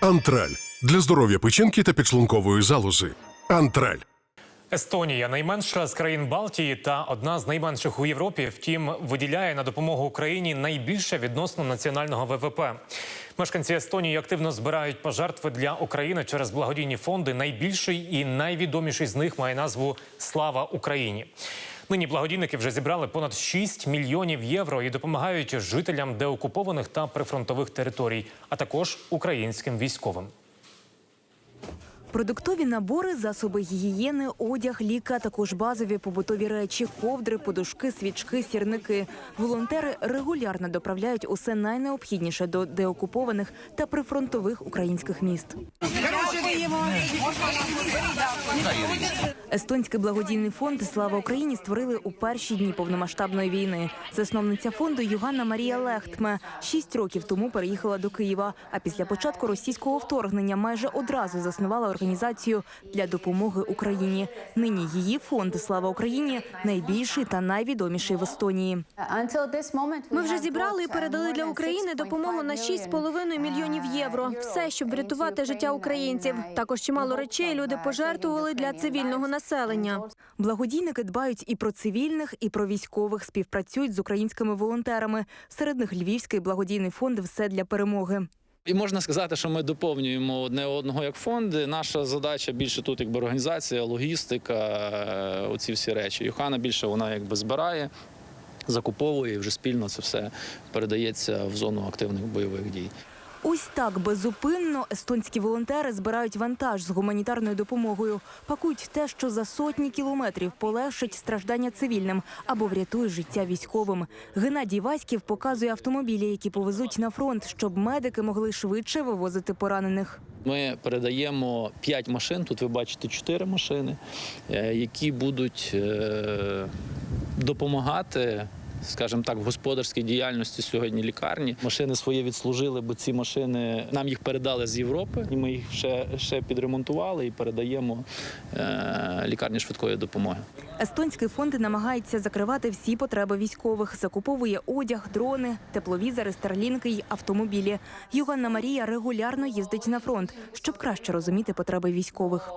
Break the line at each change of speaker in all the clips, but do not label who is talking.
Антраль для здоров'я печінки та підшлункової залози. Антраль.
Естонія найменша з країн Балтії та одна з найменших у Європі. Втім, виділяє на допомогу Україні найбільше відносно національного ВВП. Мешканці Естонії активно збирають пожертви для України через благодійні фонди. Найбільший і найвідоміший з них має назву Слава Україні. Нині благодійники вже зібрали понад 6 мільйонів євро і допомагають жителям деокупованих та прифронтових територій, а також українським військовим.
Продуктові набори, засоби гігієни, одяг, ліка, також базові побутові речі, ковдри, подушки, свічки, сірники. Волонтери регулярно доправляють усе найнеобхідніше до деокупованих та прифронтових українських міст. Естонський благодійний фонд Слава Україні створили у перші дні повномасштабної війни. Засновниця фонду Юганна Марія Лехтме шість років тому переїхала до Києва. А після початку російського вторгнення майже одразу заснувала організацію для допомоги Україні. Нині її фонд Слава Україні найбільший та найвідоміший в Естонії.
Ми вже зібрали і передали для України допомогу на 6,5 мільйонів євро. Все, щоб врятувати життя українців. Також чимало речей люди пожертвували для цивільного населення.
Благодійники дбають і про цивільних, і про військових. Співпрацюють з українськими волонтерами. Серед них Львівський благодійний фонд Все для перемоги.
І можна сказати, що ми доповнюємо одне одного як фонди. Наша задача більше тут, якби організація, логістика, е, оці всі речі. Йохана більше вона якби збирає, закуповує і вже спільно це все передається в зону активних бойових дій.
Ось так безупинно естонські волонтери збирають вантаж з гуманітарною допомогою, пакують те, що за сотні кілометрів полегшить страждання цивільним або врятує життя військовим. Геннадій Васьків показує автомобілі, які повезуть на фронт, щоб медики могли швидше вивозити поранених.
Ми передаємо 5 машин. Тут ви бачите 4 машини, е, які будуть е, допомагати. Скажімо так, в господарській діяльності сьогодні лікарні машини свої відслужили, бо ці машини нам їх передали з Європи, і ми їх ще, ще підремонтували і передаємо е, лікарні швидкої допомоги.
Естонський фонд намагається закривати всі потреби військових, закуповує одяг, дрони, тепловізори, старлінки й автомобілі. Юганна Марія регулярно їздить на фронт, щоб краще розуміти потреби військових.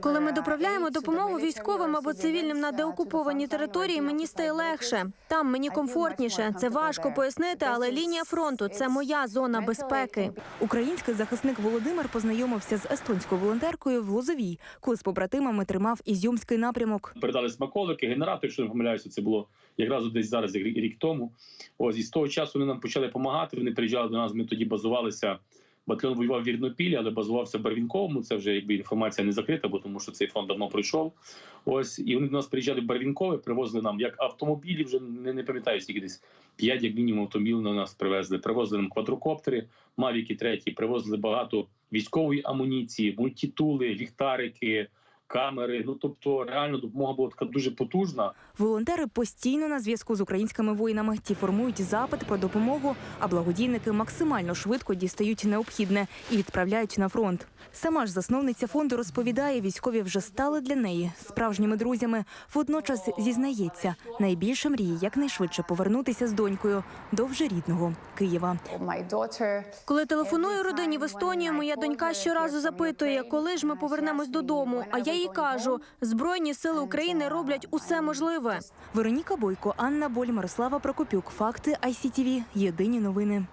Коли ми доправляємо допомогу військовим або цивільним на деокуповані території, мені стає легше. Там мені комфортніше. Це важко пояснити, але лінія фронту це моя зона безпеки.
Український захисник Володимир познайомився з естонською волонтеркою в Лозовій, коли з побратимами тримав ізюмський напрямок.
передали смаколики, генератор, якщо не помиляюся, це було якраз десь зараз рік, рік тому. Ось і з того часу вони нам почали допомагати. Вони приїжджали до нас. Ми тоді базувалися. Батальйон воював в Вірнопілі, але базувався в Барвінковому. Це вже якби інформація не закрита, бо тому що цей фронт давно пройшов. Ось і вони до нас приїжджали в Барвінкове, привозили нам як автомобілі, вже не, не пам'ятаю, скільки десь п'ять, як мінімум, автомобілів на нас привезли. Привозили нам квадрокоптери, мавіки треті, привозили багато військової амуніції, мультитули, ліхтарики, камери. Ну тобто, реально допомога була така дуже потужна.
Волонтери постійно на зв'язку з українськими воїнами. Ті формують запит про допомогу, а благодійники максимально швидко дістають необхідне і відправляють на фронт. Сама ж засновниця фонду розповідає, військові вже стали для неї справжніми друзями. Водночас зізнається, найбільше мріє якнайшвидше повернутися з донькою до вже рідного Києва.
Коли телефоную родині в Естонію, моя донька щоразу запитує, коли ж ми повернемось додому. А я їй кажу: збройні сили України роблять усе можливе.
Вероніка Бойко, Анна Боль, Мирослава Прокопюк. Факти ICTV. Єдині новини.